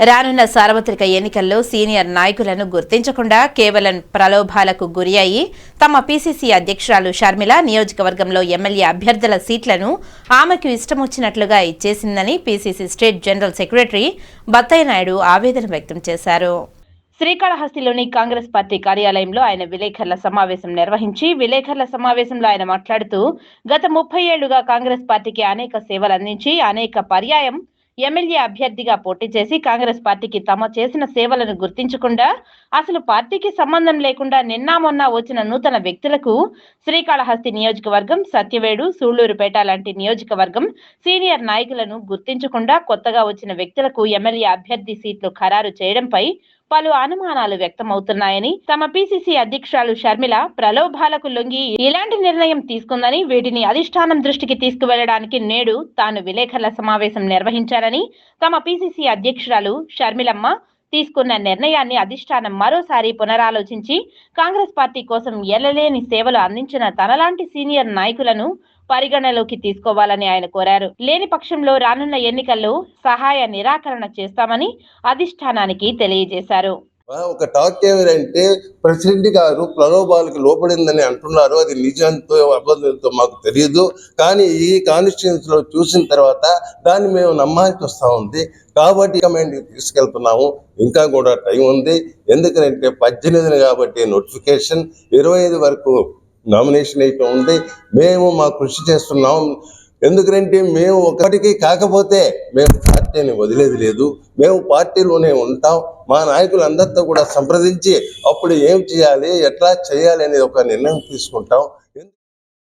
రానున్న సార్వత్రిక ఎన్నికల్లో సీనియర్ నాయకులను గుర్తించకుండా కేవలం ప్రలోభాలకు గురి అయి తమ పీసీసీ అధ్యక్షురాలు షర్మిల నియోజకవర్గంలో ఎమ్మెల్యే అభ్యర్థుల సీట్లను ఆమెకు ఇష్టమొచ్చినట్లుగా ఇచ్చేసిందని PCC state general secretary Battaiah Naidu ఆవేదన వ్యక్తం చేశారు. శ్రీకాళహస్తిలోని కాంగ్రెస్ పార్టీ కార్యాలయంలో ఆయన విలేకరుల సమావేశం నిర్వహించి విలేకరుల సమావేశంలో ఆయన మాట్లాడుతూ గత ముప్పై ఏళ్ళుగా కాంగ్రెస్ పార్టీకి అనేక సేవలు అందించి అనేక పర్యాయం ఎమ్మెల్యే అభ్యర్థిగా పోటీ చేసి కాంగ్రెస్ పార్టీకి తమ చేసిన సేవలను గుర్తించకుండా అసలు పార్టీకి సంబంధం లేకుండా నిన్నా మొన్న వచ్చిన నూతన వ్యక్తులకు శ్రీకాళహస్తి నియోజకవర్గం సత్యవేడు సూళ్ళూరుపేట లాంటి నియోజకవర్గం సీనియర్ నాయకులను గుర్తించకుండా కొత్తగా వచ్చిన వ్యక్తులకు ఎమ్మెల్యే అభ్యర్థి సీట్లు ఖరారు చేయడంపై పలు అనుమానాలు వ్యక్తమవుతున్నాయని తమ పిసిసి అధ్యక్షురాలు షర్మిల ప్రలోభాలకు లొంగి ఇలాంటి నిర్ణయం తీసుకుందని వీటిని అధిష్టానం దృష్టికి తీసుకువెళ్ళడానికి నేడు తాను విలేకరుల సమావేశం నిర్వహించారని తమ పిసిసి అధ్యక్షురాలు షర్మిలమ్మ తీసుకున్న నిర్ణయాన్ని అధిష్టానం మరోసారి పునరాలోచించి కాంగ్రెస్ పార్టీ కోసం ఎల్లలేని సేవలు అందించిన తనలాంటి సీనియర్ నాయకులను పరిగణలోకి తీసుకోవాలని ఆయన కోరారు. లేని పక్షంలో రానున్న ఎన్నికల్లో సహాయ నిరాకరణ చేస్తామని అధిష్టానానికి తెలియజేశారు. ఒక టాక్ ఏమిటంటే ప్రెసిడెంట్ గారు ప్రలోభాలకు లోపడిందని అంటున్నారు. అది నిజంతో అబద్ధంతో మాకు తెలియదు కానీ ఈ కాన్స్టిట్యూన్సీలో చూసిన తర్వాత దాన్ని మేము నమ్మాల్సి వస్తూ ఉంది. కాబట్టి కమాండ్కి తీసుకెళ్తున్నాము. ఇంకా కూడా టైం ఉంది. ఎందుకంటే పద్దెనిమిది కాబట్టి నోటిఫికేషన్ ఇరవై ఐదు వరకు నామినేషన్ అయితే ఉంది. మేము మా కృషి చేస్తున్నాం. ఎందుకంటే మేము ఒకటికి కాకపోతే మేము పార్టీని వదిలేది లేదు. మేము పార్టీలోనే ఉంటాం. మా నాయకులందరితో కూడా సంప్రదించి అప్పుడు ఏం చేయాలి ఎట్లా చేయాలి అనేది ఒక నిర్ణయం తీసుకుంటాం.